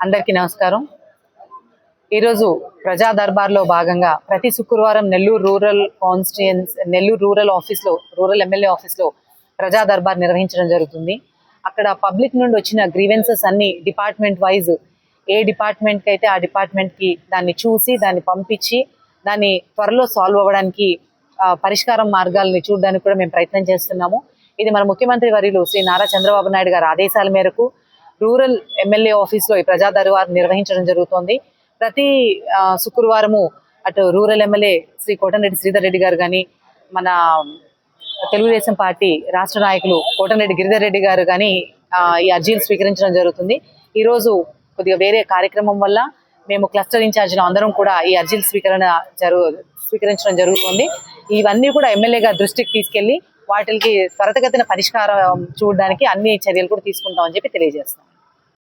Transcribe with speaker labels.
Speaker 1: అందరికీ నమస్కారం. ఈరోజు ప్రజా దర్బార్లో భాగంగా ప్రతి శుక్రవారం Nellore rural constituency Nellore rural ఆఫీస్లో రూరల్ ఎమ్మెల్యే ఆఫీస్లో ప్రజా దర్బార్ నిర్వహించడం జరుగుతుంది. అక్కడ పబ్లిక్ నుండి వచ్చిన గ్రీవెన్సెస్ అన్ని డిపార్ట్మెంట్ వైజ్ ఏ డిపార్ట్మెంట్కి అయితే ఆ డిపార్ట్మెంట్కి దాన్ని చూసి దాన్ని పంపించి దాన్ని త్వరలో సాల్వ్ అవ్వడానికి పరిష్కారం మార్గాలని చూడడానికి కూడా మేము ప్రయత్నం చేస్తున్నాము. ఇది మన ముఖ్యమంత్రి వర్యులు శ్రీ నారా చంద్రబాబు నాయుడు గారి ఆదేశాల మేరకు రూరల్ ఎమ్మెల్యే ఆఫీస్లో ఈ ప్రజా దర్బార్ నిర్వహించడం జరుగుతోంది. ప్రతి శుక్రవారము అటు రూరల్ ఎమ్మెల్యే శ్రీ కోటంరెడ్డి శ్రీధర్ రెడ్డి గారు కానీ మన తెలుగుదేశం పార్టీ రాష్ట్ర నాయకులు కోటంరెడ్డి గిరిధర్ రెడ్డి గారు కానీ ఈ అర్జీలు స్వీకరించడం జరుగుతుంది. ఈరోజు కొద్దిగా వేరే కార్యక్రమం వల్ల మేము క్లస్టర్ ఇన్ఛార్జ్లు అందరం కూడా ఈ అర్జీల స్వీకరణ జరుగు స్వీకరించడం జరుగుతుంది. ఇవన్నీ కూడా ఎమ్మెల్యే గారి దృష్టికి తీసుకెళ్ళి వాటికి త్వరితగతిన పరిష్కారం చూడడానికి అన్ని చర్యలు కూడా తీసుకుంటామని చెప్పి తెలియజేస్తున్నాం.